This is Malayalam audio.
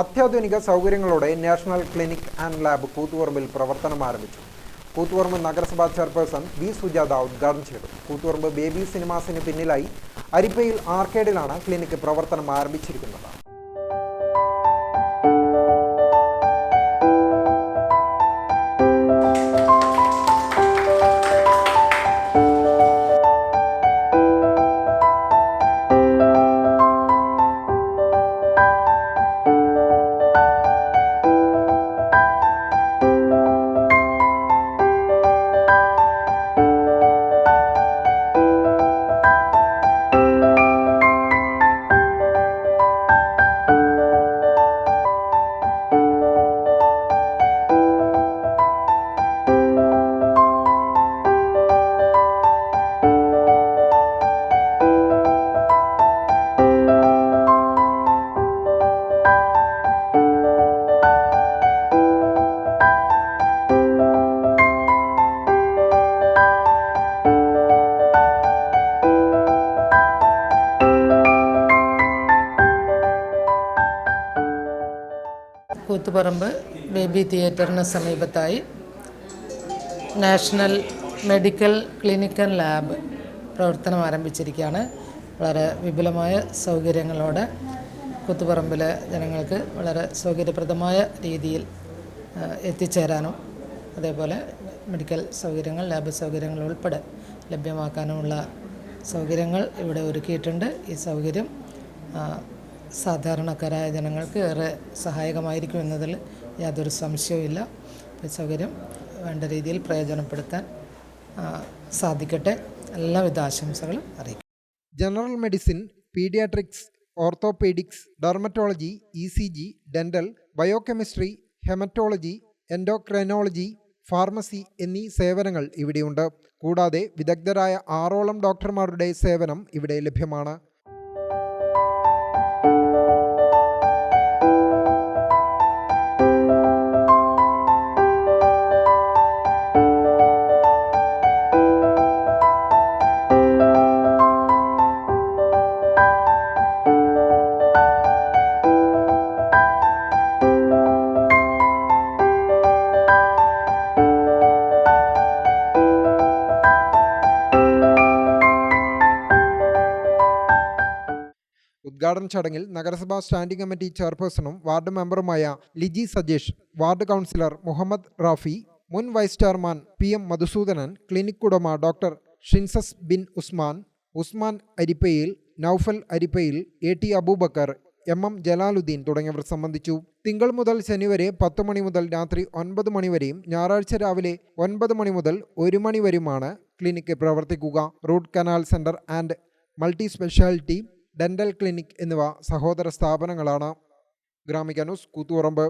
അത്യാധുനിക സൗകര്യങ്ങളോടെ നാഷണൽ ക്ലിനിക് ആൻഡ് ലാബ് കൂത്തുപറമ്പിൽ പ്രവർത്തനം ആരംഭിച്ചു. കൂത്തുപറമ്പ് നഗരസഭാ ചെയർപേഴ്സൺ വി. സുജാത ഉദ്ഘാടനം ചെയ്തു. കൂത്തുപറമ്പ് ബേബി സിനിമാസിന് പിന്നിലായി അരിപ്പയിൽ ആർക്കേഡിലാണ് ക്ലിനിക് പ്രവർത്തനം ആരംഭിച്ചിരിക്കുന്നത്. കൂത്തുപറമ്പ് ബേബി തിയേറ്ററിന് സമീപത്തായി നാഷണൽ മെഡിക്കൽ ക്ലിനിക്കൽ ലാബ് പ്രവർത്തനം ആരംഭിച്ചിരിക്കുകയാണ്. വളരെ വിപുലമായ സൗകര്യങ്ങളോടെ കൂത്തുപറമ്പിലെ ജനങ്ങൾക്ക് വളരെ സൗകര്യപ്രദമായ രീതിയിൽ എത്തിച്ചേരാനും അതേപോലെ മെഡിക്കൽ സൗകര്യങ്ങൾ ലാബ് സൗകര്യങ്ങൾ ഉൾപ്പെടെ ലഭ്യമാക്കാനുമുള്ള സൗകര്യങ്ങൾ ഇവിടെ ഒരുക്കിയിട്ടുണ്ട്. ഈ സൗകര്യം സാധാരണക്കാരായ ജനങ്ങൾക്ക് ഏറെ സഹായകമായിരിക്കും എന്നതിൽ യാതൊരു സംശയവുമില്ല. ഈ സൗകര്യം വേണ്ട രീതിയിൽ പ്രയോജനപ്പെടുത്താൻ സാധിക്കട്ടെ. എല്ലാവിധ ആശംസകളും അറിയിക്കും general medicine paediatrics orthopaedics dermatology E C G dental biochemistry haematology endocrinology pharmacy എന്നീ സേവനങ്ങൾ ഇവിടെയുണ്ട്. കൂടാതെ വിദഗ്ധരായ ആറോളം ഡോക്ടർമാരുടെ സേവനം ഇവിടെ ലഭ്യമാണ്. ഉദ്ഘാടന ചടങ്ങിൽ നഗരസഭാ സ്റ്റാൻഡിംഗ് കമ്മിറ്റി ചെയർപേഴ്സണും വാർഡ് മെമ്പറുമായ ലിജി സജേഷ് വാർഡ് കൗൺസിലർ മുഹമ്മദ് റാഫി മുൻ vice chairman P M Madhusudanan clinic ഉടമ doctor Shinsas Bin Usman Usman അരിപ്പയിൽ Noufal അരിപ്പയിൽ A T Abubakar M M Jalaluddin തുടങ്ങിയവർ സംബന്ധിച്ചു. തിങ്കൾ മുതൽ ശനി വരെ പത്ത് മണി മുതൽ രാത്രി ഒൻപത് മണിവരെയും ഞായറാഴ്ച രാവിലെ ഒൻപത് മണി മുതൽ ഒരു മണി വരെയുമാണ് ക്ലിനിക്ക് പ്രവർത്തിക്കുക. Root canal centre and multi speciality dental clinic എന്നിവ സഹോദര സ്ഥാപനങ്ങളാണ്. ഗ്രാമിക ന്യൂസ് കൂത്തുപറമ്പ്.